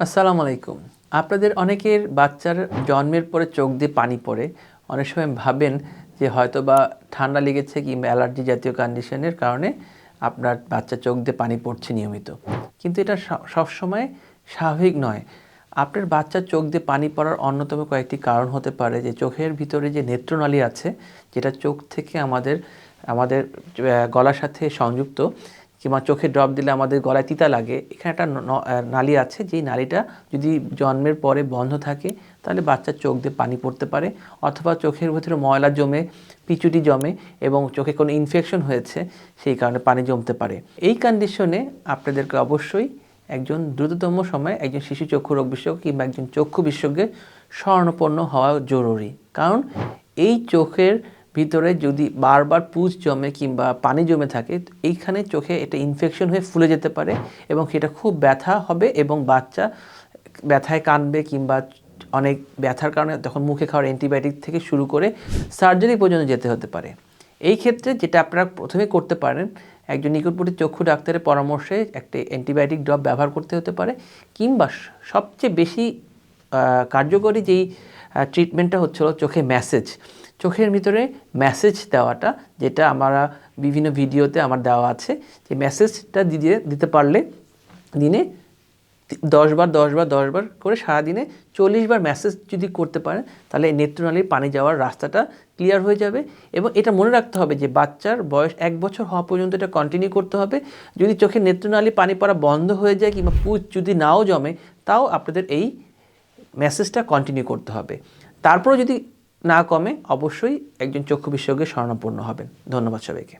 আসসালামু আলাইকুম। আপনাদের অনেকের বাচ্চার জন্মের পরে চোখ দিয়ে পানি পড়ে। অনেক সময় ভাবেন যে হয়তো বা ঠান্ডা লেগেছে কিংবা অ্যালার্জি জাতীয় কন্ডিশনের কারণে আপনার বাচ্চা চোখ দিয়ে পানি পড়ছে নিয়মিত। কিন্তু এটা সবসময় স্বাভাবিক নয়। আপনার বাচ্চার চোখ দিয়ে পানি পড়ার অন্যতম কয়েকটি কারণ হতে পারে যে চোখের ভিতরে যে নেত্রনালী আছে, যেটা চোখ থেকে আমাদের আমাদের গলার সাথে সংযুক্ত কিংবা চোখে ড্রপ দিলে আমাদের গলায় তিতা লাগে, এখানে একটা নালী আছে, যেই নালীটা যদি জন্মের পরে বন্ধ থাকে, তাহলে বাচ্চার চোখ দিয়ে পানি পড়তে পারে, অথবা চোখের ভিতরে ময়লা জমে, পিচুটি জমে এবং চোখে কোনো ইনফেকশন হয়েছে, সেই কারণে পানি জমতে পারে। এই কন্ডিশনে আপনাদেরকে অবশ্যই একজন দ্রুততম সময়ে একজন শিশু চক্ষু রোগ বিশেষজ্ঞ কিংবা একজন চক্ষু বিশেষজ্ঞের স্বর্ণপন্ন হওয়া জরুরি। কারণ এই চোখের ভিতরে যদি বারবার পুজ জমে কিংবা পানি জমে থাকে, এইখানে চোখে এটা ইনফেকশন হয়ে ফুলে যেতে পারে এবং সেটা খুব ব্যথা হবে এবং বাচ্চা ব্যথায় কাঁদবে কিংবা অনেক ব্যথার কারণে তখন মুখে খাওয়ার অ্যান্টিবায়োটিক থেকে শুরু করে সার্জারি পর্যন্ত যেতে হতে পারে। এই ক্ষেত্রে যেটা আপনারা প্রথমে করতে পারেন, একজন নিকটবর্তী চক্ষু ডাক্তারের পরামর্শে একটি অ্যান্টিবায়োটিক ড্রপ ব্যবহার করতে হতে পারে কিংবা সবচেয়ে বেশি কার্যকরী যেই ট্রিটমেন্টটা হচ্ছিল চোখে ম্যাসেজ চোখের ভিতরে মেসেজ দেওয়াটা, যেটা আমরা বিভিন্ন ভিডিওতে আমার দেওয়া আছে, যে মেসেজটা দিয়ে দিতে পারলে দিনে তি- দশ বার দশ বার দশ বার করে সারাদিনে চল্লিশ বার মেসেজ যদি করতে পারেন, তাহলে নেত্রনালীর পানি যাওয়ার রাস্তাটা ক্লিয়ার হয়ে যাবে। এবং এটা মনে রাখতে হবে যে বাচ্চার বয়স এক বছর হওয়া পর্যন্ত এটা কন্টিনিউ করতে হবে। যদি চোখে নেত্রনালী পানি পড়া বন্ধ হয়ে যায় কিংবা পুজ যদি নাও জমে, তাও আপনাদের এই মেসেজটা কন্টিনিউ করতে হবে। তারপরে যদি না কমে, অবশ্যই একজন চক্ষু বিশেষজ্ঞের শরণাপন্ন হবেন। ধন্যবাদ সবাইকে।